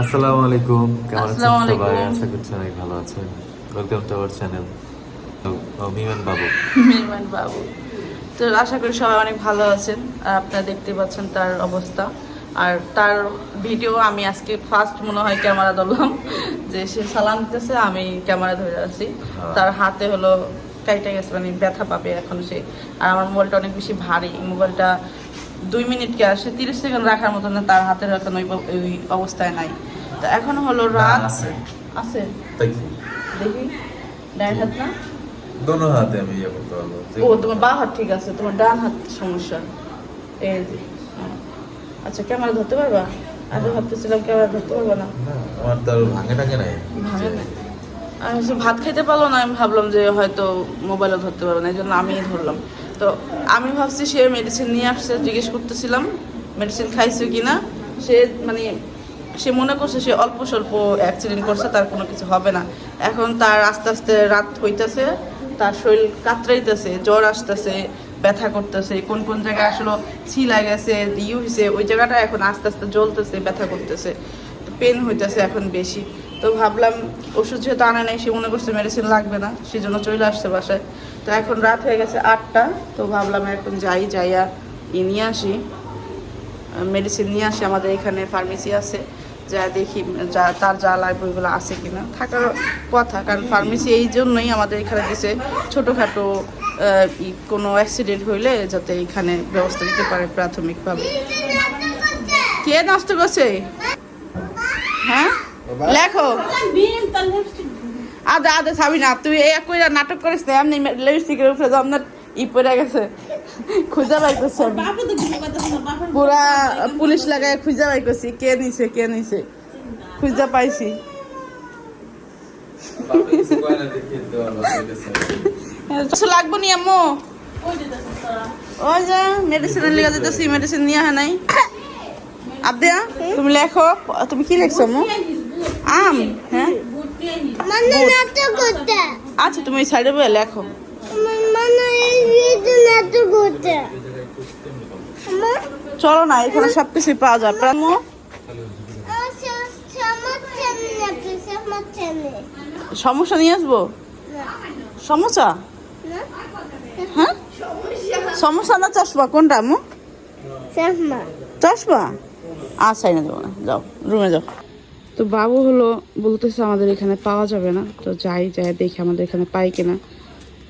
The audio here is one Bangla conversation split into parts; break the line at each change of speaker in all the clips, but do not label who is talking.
আসসালামু আলাইকুম কেমন আছেন সবাই? আশা করছি অনেক ভালো আছেন। Welcome to our channel Miman Babu
Mehman Babu তো আশা করি সবাই অনেক ভালো আছেন। আর আপনারা দেখতে পাচ্ছেন তার অবস্থা। আর তার ভিডিও আমি আজকে ফার্স্ট মনে হয় ক্যামেরা ধরলাম। যে সে সালাম দিতেছে আমি ক্যামেরা ধরে আছি। তার হাতে হলো কাইটা গেছে মানে ব্যথা পাবে এখন সে। আর আমার মোবাইলটা অনেক বেশি ভারী। মোবাইলটা দুই মিনিটকে আসে তিরিশ সেকেন্ড রাখার মতো না তার হাতের এখন ওই ওই অবস্থায় নাই। তো এখন হলো রাত
আছে।
আছে? দেখি। ডান হাত না?
দোনো হাতে আমি ইয়ে করতে পারব
ও তোমার বা হাত ঠিক আছে তোমার ডান হাত সমস্যা। এই যে হ্যাঁ। আচ্ছা ক্যামেরা ধরতে পারবা? আগে ভাবতেছিলাম ক্যামেরা ধরতে পারবা না।
আমার তো ভাঙে টাঙে নাই।
ভাবে না আমি ভাত খেতে পারল না আমি ভাবলাম যে হয়তো মোবাইলও ধরতে পারব না এই জন্য আমিই ধরলাম। তো আমি ভাবছি সে মেডিসিন নিয়ে আসছে, জিজ্ঞেস করতেছিলাম মেডিসিন খাইছে কি না সে মানে সে মনে করছে সে অল্প স্বল্প অ্যাক্সিডেন্ট করছে, তার কোনো কিছু হবে না। এখন তার আস্তে আস্তে রাত হইতেছে, তার শরীর কাতরাইতেছে, জ্বর আসতেছে, ব্যথা করতেছে, কোন কোন জায়গায় আসলে ছিলা গেছে ইউ হয়েছে ওই জায়গাটা এখন আস্তে আস্তে জ্বলতেছে, ব্যথা করতেছে পেন হইতেছে এখন বেশি। তো ভাবলাম, ওষুধ যেহেতু আনা নেই, সে মনে করছে মেডিসিন লাগবে না সেই জন্য চলে আসছে বাসায়। তো এখন রাত হয়ে গেছে আটটা তো ভাবলাম এখন যাই যাইয়া ই নিয়ে আসি। মেডিসিন নিয়ে আসি আমাদের এখানে ফার্মেসি আছে। যা দেখি যা তার যা লাগবে ওইগুলো আছে কিনা। থাকার কথা কারণ ফার্মেসি এই জন্যই আমাদের এখানে দিছে ছোটোখাটো ই- কোনো অ্যাক্সিডেন্ট হইলে যাতে এখানে ব্যবস্থা নিতে পারে প্রাথমিকভাবে। কে নষ্ট করছে? হ্যাঁ? লেখো। আদা আদা ছাবি না তুই এই কইরা নাটক করিস না এমনি লিপস্টিকের উপরে তো আপনার ই পড়ে গেছে। খুঁজা বাই করছি আমি। পুরা পুলিশ লাগায় খুঁজা বাই করছি কে নিছে কে নিছে। খুঁজা পাইছি। কিছু লাগবো নি আম্মু? ওই যে মেডিসিনের লিগা দিতেছি মেডিসিন নিয়ে হয় নাই। আবদিয়া তুমি লেখো তুমি কি লেখছো আম্মু? আম হ্যাঁ? আচ্ছা তুমি সাইডে বয়ে লেখো। চলো না এখানে সব কিছুই পাওয়া যায়। প্রামো
সমস্যা
নিয়ে আসব? সমস্যা? হ্যাঁ? সমস্যা না চশমা? কোনটা চশমা। আচ্ছা না দেবো না। যাও রুমে যাও। তো বাবু হলো বলতেছে আমাদের এখানে পাওয়া যাবে না। তো যাই যাই দেখি আমাদের এখানে পাই কিনা।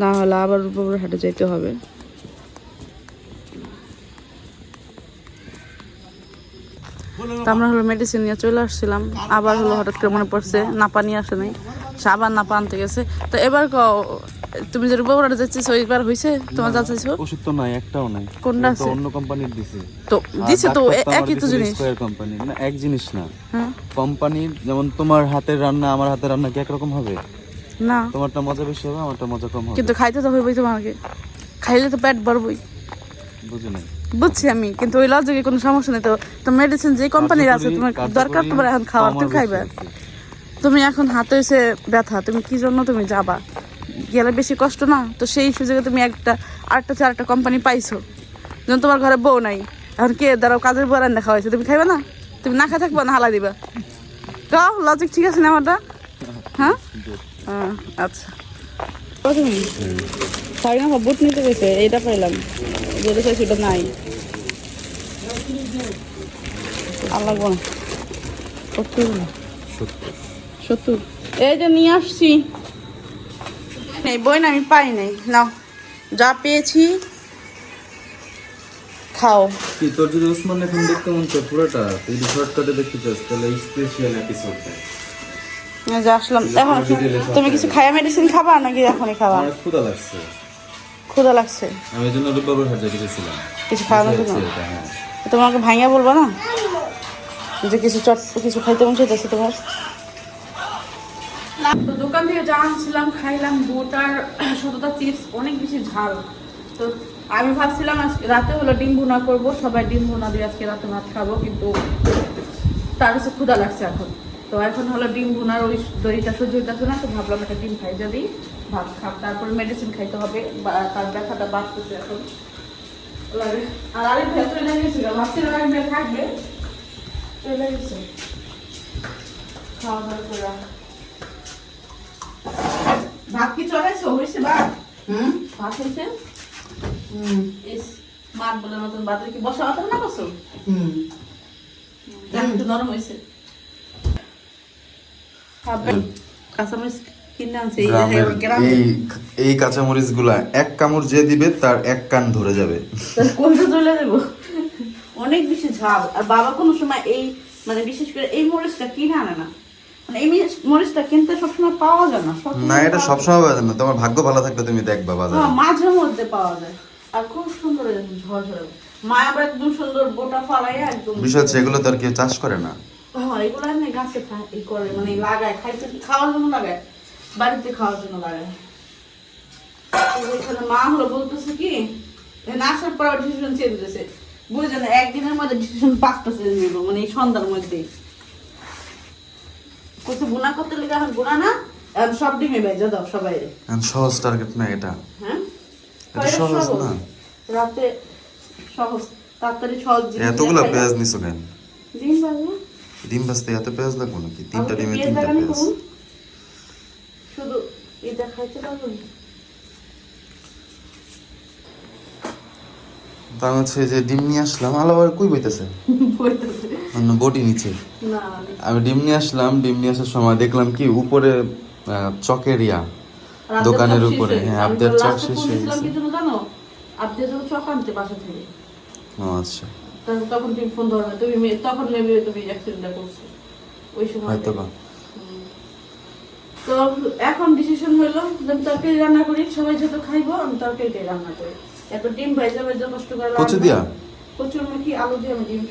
না হলে আবার রূপপুর হাটে যেতে হবে। তো আমরা হলো মেডিসিন নিয়ে চলে আসছিলাম। আবার হলো হঠাৎ করে মনে পড়ছে, নাপা নিয়ে আসে নাই। সে আবার নাপা আনতে গেছে। তো এবার তুমি যে রূপপুর যাচ্ছিস তোমার যা চাইছো
ওষুধ তো নাই একটাও নাই।
কোনটা আছে?
অন্য কোম্পানির দিছে।
তো দিছে তো একই তো জিনিস।
স্কয়ার কোম্পানি না এক জিনিস না। কোম্পানির যেমন তোমার হাতের রান্না আমার হাতের রান্না কি একরকম হবে?
না।
তোমারটা মজা বেশি হবে আমারটা মজা কম হবে।
কিন্তু খাইতে তো হইবই তোমাকে। খাইলে তো পেট ভরবই।
বুঝে নাই।
বুঝছি আমি কিন্তু ওই লজিকে কোনো সমস্যা নেই তো। তো মেডিসিন যে কোম্পানির আছে তোমার দরকার তোমার এখন খাওয়ার তুমি খাইবে। তুমি এখন হাতে এসে ব্যথা তুমি কি জন্য তুমি যাবা? গেলে বেশি কষ্ট না? তো সেই সুযোগে তুমি একটা আরেকটা চারটা কোম্পানি পাইছো। যেমন তোমার ঘরে বউ নাই। এখন কে দাঁড়াও কাজের বউ রান্না খাওয়াইছে। তুমি খাইবে না? তুমি না খাই থাকবা না হালা দিবা? কাও লজিক ঠিক আছে না আমারটা? হ্যাঁ? হ্যাঁ, আচ্ছা। সাড়ে না বুট নিতে গেছে। এইটা পাইলাম। যেটা চাই সেটা নাই। সত্তর। এই যে নিয়ে আসছি। নেই বই না আমি পাই নাই। নাও যা পেয়েছি খাও।
কি তোর যদি ওসমান এখন দেখতে মন চায় পুরোটা তুই যদি শর্টকাটে দেখতে চাস তাহলে স্পেশাল এপিসোডটা
যে আসলাম এখন তুমি কিছু খায়া মেডিসিন খাবা নাকি এখনই খাবা?
আমার ক্ষুধা লাগছে।
ক্ষুধা লাগছে।
আমি এই জন্য রূপবাবুর হাট যেতে গেছিলাম।
কিছু খাওয়ানোর জন্য
হ্যাঁ।
তোমাকে ভাঙিয়া বলব না? যে কিছু চট কিছু খাইতে মন চাইতেছে তোমার? তো দোকান থেকে যা আনছিলাম, খাইলাম, বুট আর সততা চিপস, অনেক বেশি ঝাল। তো আমি ভাবছিলাম আজকে রাতে হলো ডিম ভুনা করব, সবাই ডিম ভুনা দিয়ে আজকে রাতে ভাত খাব, কিন্তু তার কাছে ক্ষুধা লাগছে এখন। তো এখন হলো ডিম ভুনার ওই দইটা সহ্য হইতেছে না, তো ভাবলাম একটা ডিম খাই, যদি ভাত খাব তারপরে মেডিসিন খাইতে হবে, বা তার ব্যথাটা বাড়তেছে এখন। আর আরেক ভেতরে লেগেছিল ভাবছিলাম আরেক থাকবে। চলে গেছে। খাওয়া দাওয়া করে ভাত কি চড়াইছো হয়েছে ভাত? হুম? ভাত হয়েছে? হুম। ইস মাত বলে নতুন কি বসা না করছ?
হুম।
একটু নরম হয়েছে। কাঁচামরিচ কিনে আনছে এই
এই কাঁচামরিচগুলা এক কামড় যে দিবে তার এক কান ধরে যাবে।
কোনটা চলে দেবো অনেক বেশি ঝাল। আর বাবা কোনো সময় এই মানে বিশেষ করে এই মরিচটা কিনে আনে না। এই মরিচটা কিনতে সবসময় পাওয়া যায় না
না এটা সবসময় পাওয়া যায় না। তোমার ভাগ্য ভালো থাকলে তুমি দেখবা বাজারে।
হ্যাঁ, মাঝে মধ্যে পাওয়া যায়। আর খুব সুন্দর ঝরঝরে মা আবার একদম সুন্দর বোটা একদম
বিষয় হচ্ছে এগুলো তো আর কেউ চাষ করে না।
হ্যাঁ এগুলো গাছে করে মানে লাগায় খাইতে খাওয়ার জন্য লাগায় বাড়িতে খাওয়ার জন্য লাগায়। মা হলো বলতেছে কি আসার পর ডিসিশন চেঞ্জ হয়েছে একদিনের মধ্যে ডিসিশন পাঁচটা চেঞ্জ মানে এই সন্ধ্যার মধ্যে কোথাও গুণা করতে লেগে এখন গুণা না এখন সব ডিমে বেজে দাও সবাই।
এখন সহজ টার্গেট না এটা।
হ্যাঁ?
এটা সহজ না।
রাতে সহজ তাড়াতাড়ি সহজ
এতগুলো পেঁয়াজ নিছো কেন?
ডিম ভাজবো?
ডিম ভাজতে এত পেঁয়াজ লাগবে নাকি? তিনটা ডিমে তিনটা পেঁয়াজ।
শুধু এটা খাইতে পারব না।
তার হচ্ছে যে ডিম নিয়ে আসলাম। আলো আবার কই বইতেছে? নিচে। আমি ডিম নিয়ে আসলাম। ডিম নিয়ে আসার সময় দেখলাম কি উপরে চকের ইয়া দোকানের উপরে,
হ্যাঁ, তো এ
শেষ হয়ে গেছে।
যখন আনতে বাসা থেকে।
ও আচ্ছা।
তখন- তুমি ফোন ধরো না। তুমি তখন তুমি করছ। ওই সময়
হয়তো বা।
তো এখন ডিসিশন হইল যে তরকারি রান্না করি। সবাই যত খাইবো আমি তরকারিটাই রান্না করি। এত ডিম ভাইজা ভাইজা কষ্ট করে
কচু দিয়া?
কচুর মুখি আলু দিয়ে আমি ডিম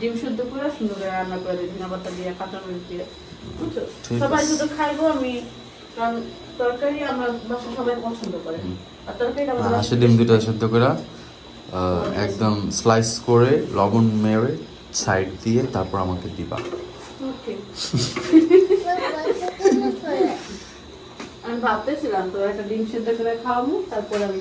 ডিম শুদ্ধ করে সুন্দর করে রান্না করে দিই ধনে পাতা দিয়ে কাঁচামরিচ দিয়ে। বুঝছ? সবাই। যত খাইবো আমি কারণ তরকারি আমার বাসা সবাই পছন্দ করে। আর তরকারিটা আমার
হাঁসের ডিম দুটা সেদ্ধ করে একদম স্লাইস করে লবণ মেরে সাইড দিয়ে তারপর আমাকে দিবা।
ওকে আমি ভাবতেছিলাম তো একটা ডিম সিদ্ধ করে খাওয়াবো তারপরে আমি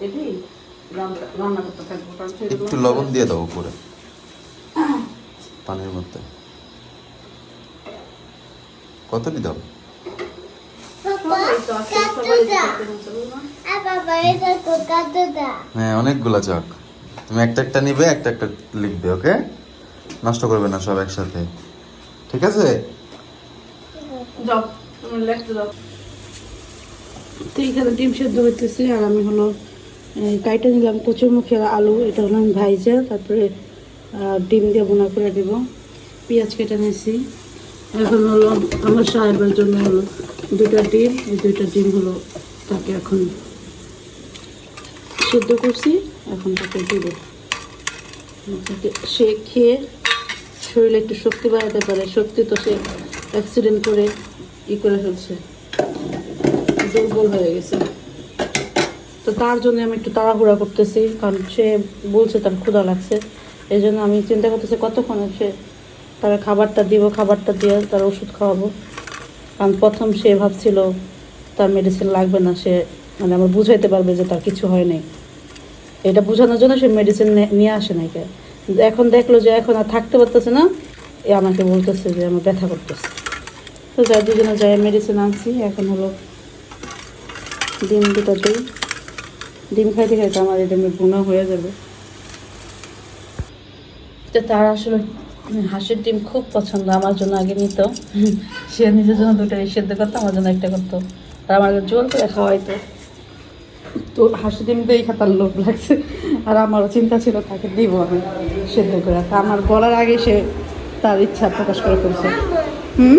এটি রান্না করতে থাকব কারণ
একটু লবণ দিয়ে দাও উপরে। পানির মধ্যে। কত দাও?
না।
আর বাবা এটা তো কাটুদা
হ্যাঁ অনেকগুলা চক তুমি একটা একটা নিবে একটা একটা লিখবে ওকে? নষ্ট করবে না সব একসাথে। ঠিক আছে?
যাও তুমি লেখতে দাও তো এখানে ডিম সেদ্ধ হইতেছে আর আমি হলো কাইটা নিলাম কচুর মুখের আলু, এটা হলো আমি ভাইজা, তারপরে ডিম দিয়ে বোনা করে দেব, পেঁয়াজ কেটে নিয়েছি। এখন হলো আমার সাহেবের জন্য হলো দুটা ডিম, এই দুইটা ডিম হলো তাকে এখন সেদ্ধ করছি, এখন তাকে দিব। সে খেয়ে শরীরে একটু শক্তি বাড়াতে পারে, শক্তি তো সে অ্যাক্সিডেন্ট করে ই করে ফেলছে। দুর্বল হয়ে গেছে। তো তার জন্য আমি একটু তাড়াহুড়া করতেছি, কারণ সে বলছে তার ক্ষুধা লাগছে। এই জন্য আমি চিন্তা করতেছি কতক্ষণ সে তার খাবারটা দিব, খাবারটা দিয়ে তার ওষুধ খাওয়াবো। কারণ প্রথম সে ভাবছিল তার মেডিসিন লাগবে না, সে মানে আমার বুঝাইতে পারবে যে তার কিছু হয় নাই। এটা বোঝানোর জন্য সে মেডিসিন নিয়ে আসে নাই কে। এখন দেখল যে এখন আর থাকতে পারতেছে না, এ আমাকে বলতেছে যে আমার ব্যথা করতেছে। তো যার দুজনে যাই মেডিসিন আনছি, এখন হলো ডিম দুটো দিই ডিম খাইতে খাইতে আমার এটা ভুনা হয়ে যাবে। তো তার আসলে হাঁসের ডিম খুব পছন্দ আমার জন্য আগে নিত। সে নিজের জন্য দুটো সেদ্ধ করতো আমার জন্য একটা করতো। আর আমার জোর করে খাওয়াইতো। তো হাসি ডিম দিয়ে খাতার লোভ লাগছে। আর আমারও চিন্তা ছিল তাকে দিব আমি সেদ্ধ করে। তা আমার বলার আগে সে তার ইচ্ছা প্রকাশ করে ফেলছে। হুম।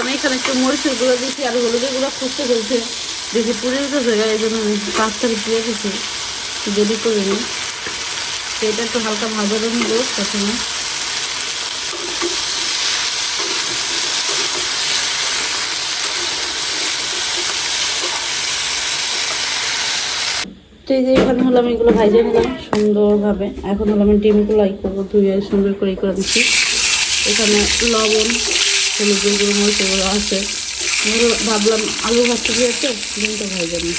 আমি এখানে একটু মরিচের গুঁড়ো দিয়েছি, আর হলুদের গুঁড়ো ফুটতে ফেলছে দেখি পুড়ে দিতে জায়গা এই জন্য আমি পাঁচটাকে দিয়ে গেছি। দেরি করিনি তো এটা একটু হালকা ভাজা নিব, প্রথমে। তো এই যে এখানে হলো আমি এগুলো ভাইজে নিলাম সুন্দরভাবে। এখন হলো আমি ডিমগুলো এই করব, ধুয়ে সুন্দর করে ই করে দিচ্ছি। এখানে লবণ হলুদ গুঁড়ো মরিচ এগুলো আছে। ভাবলাম আলু ভাজতে দিয়েছে ডিমটা ভাই নিই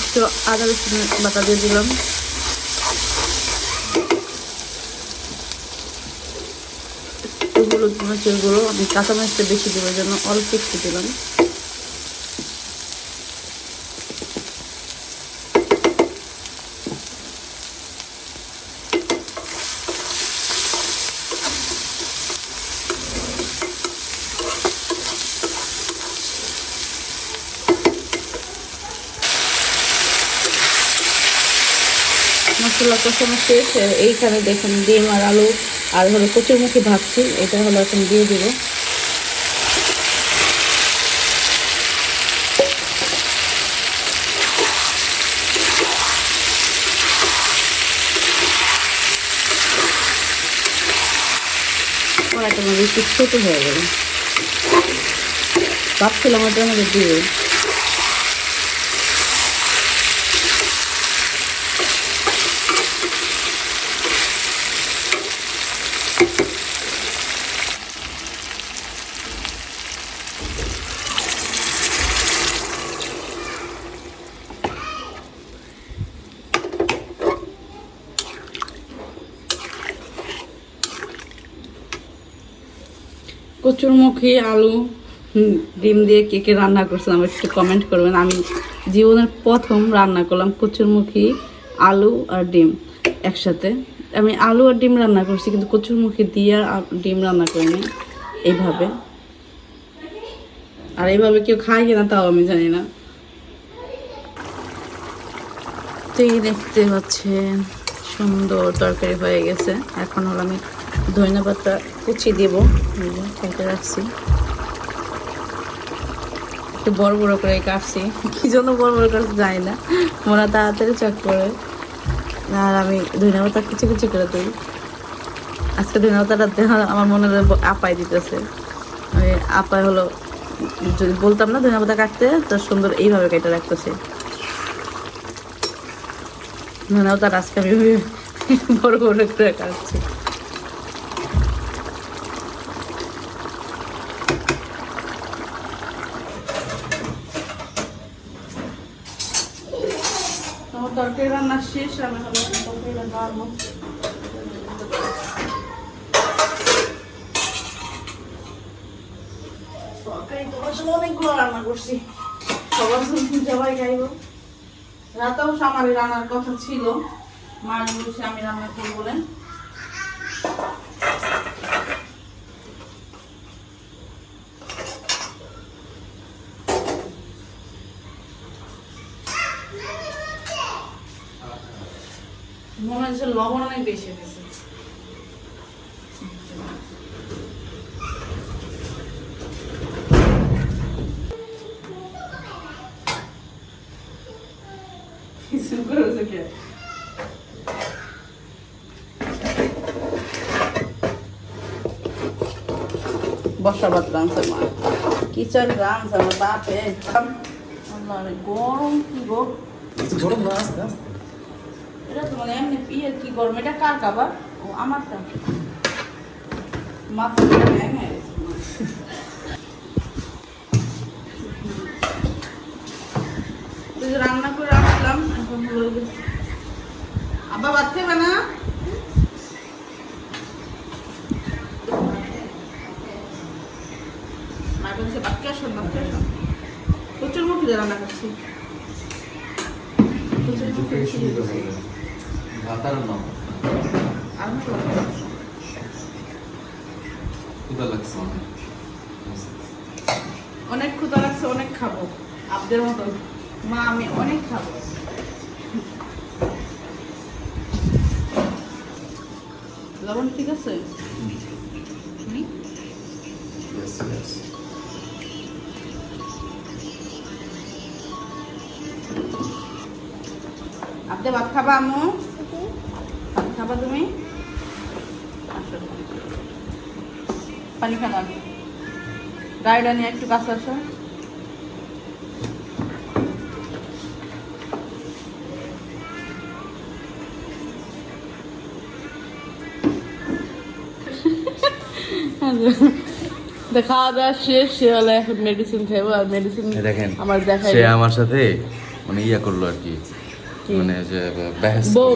একটু আদা রসুন বাটা দিয়ে দিলাম। হলুদ মরিচের গুঁড়ো, আমি কাঁচা মরিচটা বেশি দেবো জন্য অল্প একটু দিলাম। কষানো শেষ এইখানে দেখুন ডিম আর আলু আর হলো কচুরমুখী ভাবছি, এটা হলো এখন দিয়ে দেবো। ছোটো হয়ে গেল। ভাবছিলাম ওটার মধ্যে দিয়ে কচুরমুখী আলু ডিম দিয়ে কে কে রান্না করছেন একটু কমেন্ট করবেন। আমি জীবনের প্রথম রান্না করলাম কচুরমুখী আলু আর ডিম একসাথে। আমি আলু আর ডিম রান্না করছি, কিন্তু কচুরমুখী দিয়ে আর ডিম রান্না করিনি এইভাবে। আর এইভাবে কেউ খায় কিনা তাও আমি জানি না। দেখতে পাচ্ছেন সুন্দর তরকারি হয়ে গেছে। এখন হলো আমি ধনিয়া পাতা কুচি দেব কেটে রাখছি। একটু বড় বড় করে কাটছি। কি জন্য বড় বড় কাটছি জানি না। হয় তাড়াতাড়ি চক করে। আর আমি ধনিয়া পাতা কুচি কুচি করে দিই। আজকে ধনিয়া পাতাটা আমার মনে হয় আপাই দিতেছে। আপাই হলো, যদি বলতাম না ধনিয়া পাতা কাটতে, তো সুন্দর এইভাবে কেটে রাখতেছে। ধনিয়া পাতা আজকে আমি বড় বড় করে কাটছি আমার তরকারি তরকারি রান্না আনব তরকারি তো আসলে অনেকগুলো রান্না করছি সবার সবাই খাইব রাতেও আমারই রান্নার কথা ছিল মাছ বলছে আমি রান্না করি বলেন হচ্ছে লবণ অনেক বেশি হয়েছে। বসাবাদ রাঁধছে মা। কিচেন রাঁধছে আমার বাপে। গরম কি গো?
গরম না আস্তে আস্তে।
এটা তো মানে এমনি পিয়ে কি গরম, এটা কার খাবার ও, আমারটা। মাথা গেছে। রান্না করে আসলাম, এখন হলো আব্বা ভাত খাবে না? মা বলছে কে আসুন আসুন। প্রচুর মুখে রান্না করছি। প্রচুর মুখে
ক্ষুধা লাগছে অনেক।
অনেক ক্ষুধা লাগছে অনেক খাব। আপনাদের মতো মা আমি অনেক খাব। লবণ ঠিক আছে?
Yes, yes.
আপনি ভাত খাবা ভাত খাবা তুমি। পানি খাবা গাড়িটা নিয়ে একটু কাছে আসো খাওয়া দাওয়া শেষ সে হলে এখন মেডিসিন খাব আর মেডিসিন
এই দেখেন
আমার দেখাই
সে আমার সাথে মানে ইয়া করল আর কি? মানে যে
বউ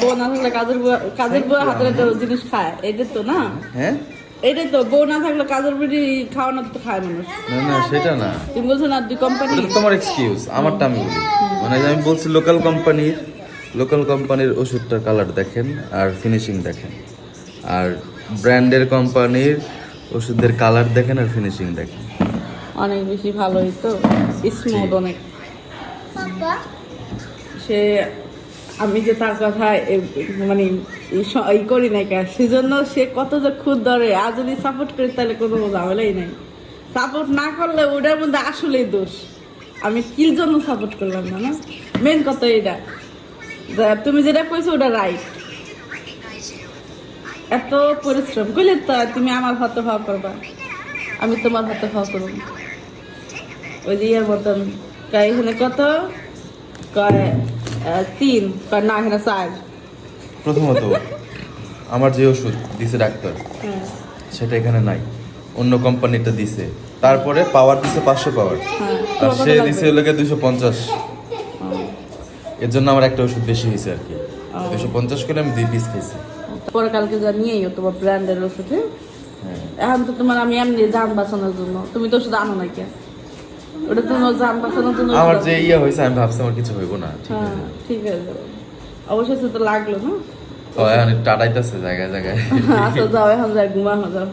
বউ না থাকলে কাজের বুয়া কাজের বুয়া হাতের একটা জিনিস খায়। এটা তো না?
হ্যাঁ?
এটাই তো বউ না থাকলে কাজের বুড়ি খাওয়ানো তো খায় মানুষ।
না না সেটা না।
তুমি বলছো না দুই কোম্পানি
তো তোমার এক্সকিউজ আমারটা আমি বলি। মানে আমি বলছি লোকাল কোম্পানির লোকাল কোম্পানির ওষুধটার কালার দেখেন আর ফিনিশিং দেখেন। আর ব্র্যান্ডের কোম্পানির ওষুধের কালার দেখেন আর ফিনিশিং দেখেন।
অনেক বেশি ভালোই তো। স্মুথ অনেক। সে, আমি যে তার কথা মানে ই করি নাই কেন? সেজন্য সে কত যে খুদ ধরে, আর যদি সাপোর্ট করি তাহলে কোনো ঝামেলাই নাই। সাপোর্ট না করলে ওটার মধ্যে আসলেই দোষ। আমি কির জন্য সাপোর্ট করলাম না না? মেন কথা এটা তুমি যেটা কইছো ওটা রাইট এত পরিশ্রম করলে তো তুমি আমার হাতে খাওয়া করবা। আমি তোমার হাতে খাওয়া করব ওই যে ইয়ের মতন। এখানে কত? কয় তিন কয় না এখানে চার
প্রথমত আমার যে ওষুধ দিছে ডাক্তার
হ্যাঁ।
সেটা এখানে নাই। অন্য কোম্পানিটা দিছে। তারপরে পাওয়ার দিছে পাঁচশো পাওয়ার।
হ্যাঁ।
আর সে? দিছে লোকে দুশো পঞ্চাশ। এর জন্য আমার একটা ওষুধ বেশি হয়েছে আর কি। দুশো পঞ্চাশ করে আমি দুই পিস খেয়েছি
পরে কালকে যা নিয়েই তোমার ব্র্যান্ডের ওষুধ। হ্যাঁ? এখন তো তোমার আমি এমনি যান বাঁচানোর জন্য। তুমি তো ওষুধ আনো না কে? ওটা তোমার যান বাঁচানোর জন্য
আমার যে। ইয়ে হয়েছে আমি ভাবছি আমার কিছু হইব না ঠিক
হ্যাঁ
আছে।
ঠিক আছে। অবশ্যই তো লাগল না?
অনেক এখন টাটাইতেছে জায়গায় জায়গায়।
আচ্ছা যাও এখন যাই ঘুমা যাও।